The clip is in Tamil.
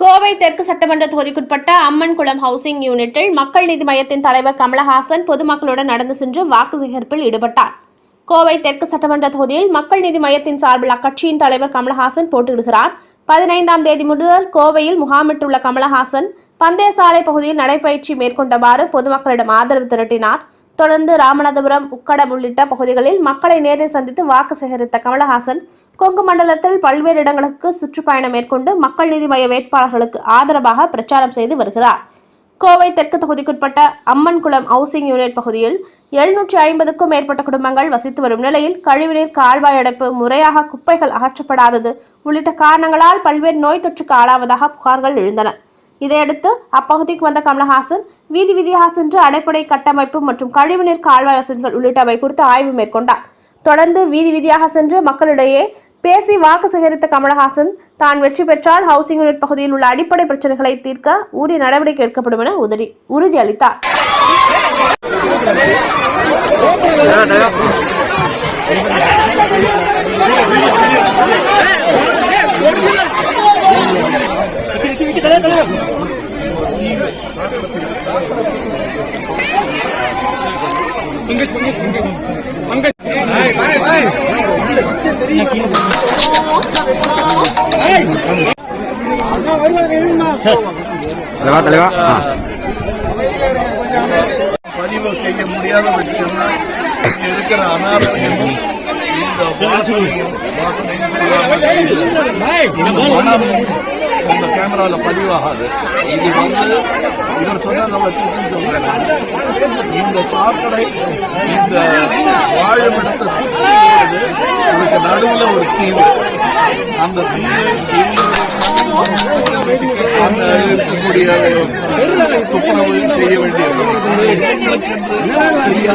கோவை தெற்கு சட்டமன்ற தொகுதிக்குட்பட்ட அம்மன்குளம் ஹவுசிங் யூனிட்டில் மக்கள் நீதி மையத்தின் தலைவர் கமலஹாசன் பொதுமக்களுடன் நடந்து சென்று வாக்கு சேகரிப்பில் ஈடுபட்டார். கோவை தெற்கு சட்டமன்ற தொகுதியில் மக்கள் நீதி மையத்தின் சார்பில் அக்கட்சியின் தலைவர் கமலஹாசன் போட்டியிடுகிறார். பதினைந்தாம் தேதி முதல் கோவையில் முகாமிட்டுள்ள கமலஹாசன் பந்தயசாலை பகுதியில் நடைபயிற்சி மேற்கொண்டவாறு பொதுமக்களிடம் ஆதரவு திரட்டினார். தொடர்ந்து ராமநாதபுரம் உக்கடம் உள்ளிட்ட பகுதிகளில் மக்களை நேரில் சந்தித்து வாக்கு சேகரித்த கமலஹாசன் கொங்கு மண்டலத்தில் பல்வேறு இடங்களுக்கு சுற்றுப்பயணம் மேற்கொண்டு மக்கள் நீதி மய்ய வேட்பாளர்களுக்கு ஆதரவாக பிரச்சாரம் செய்து வருகிறார். கோவை தெற்கு தொகுதிக்குட்பட்ட அம்மன்குளம் ஹவுசிங் யூனிட் பகுதியில் எழுநூற்றி ஐம்பதுக்கும் மேற்பட்ட குடும்பங்கள் வசித்து வரும் நிலையில் கழிவுநீர் கால்வாய் அடைப்பு முறையாக குப்பைகள் அகற்றப்படாதது உள்ளிட்ட காரணங்களால் பல்வேறு நோய் தொற்றுக்கு ஆளாவதாக புகார்கள் எழுந்தன. இதையடுத்து அப்பகுதிக்கு வந்த கமலஹாசன் வீதி வீதியாக சென்று அடைப்படை கட்டமைப்பு மற்றும் கழிவுநீர் கால்வாய் வசதிகள் உள்ளிட்டவை குறித்து ஆய்வு மேற்கொண்டார் தொடர்ந்து வீதி வீதியாக சென்று மக்களிடையே பேசி வாக்கு சேகரித்த கமலஹாசன் தான் வெற்றி பெற்றால் ஹவுசிங் யூனிட் பகுதியில் உள்ள அடிப்படை பிரச்சனைகளை தீர்க்க உரிய நடவடிக்கை எடுக்கப்படும் என உதவி உறுதியளித்தார் தலைவா தலைவா. பதிவு செய்ய முடியாத இங்க இருக்கிற அனாரோக்கியமும் இந்த வாசனையும் வாசனையும் இந்த மனமும் இந்த கேமரால பதிவாகாது. இது வந்து இவர் சொன்ன நம்ம சுற்றி சொல்றேன் இந்த சாக்கடை இந்த வாழுமிடத்தை சுற்றி இருக்கிறது அதுக்கு நடுவுல ஒரு தீவு. அந்த தீவு அங்க இருக்கக்கூடிய துப்புரவு செய்ய வேண்டியது செய்ய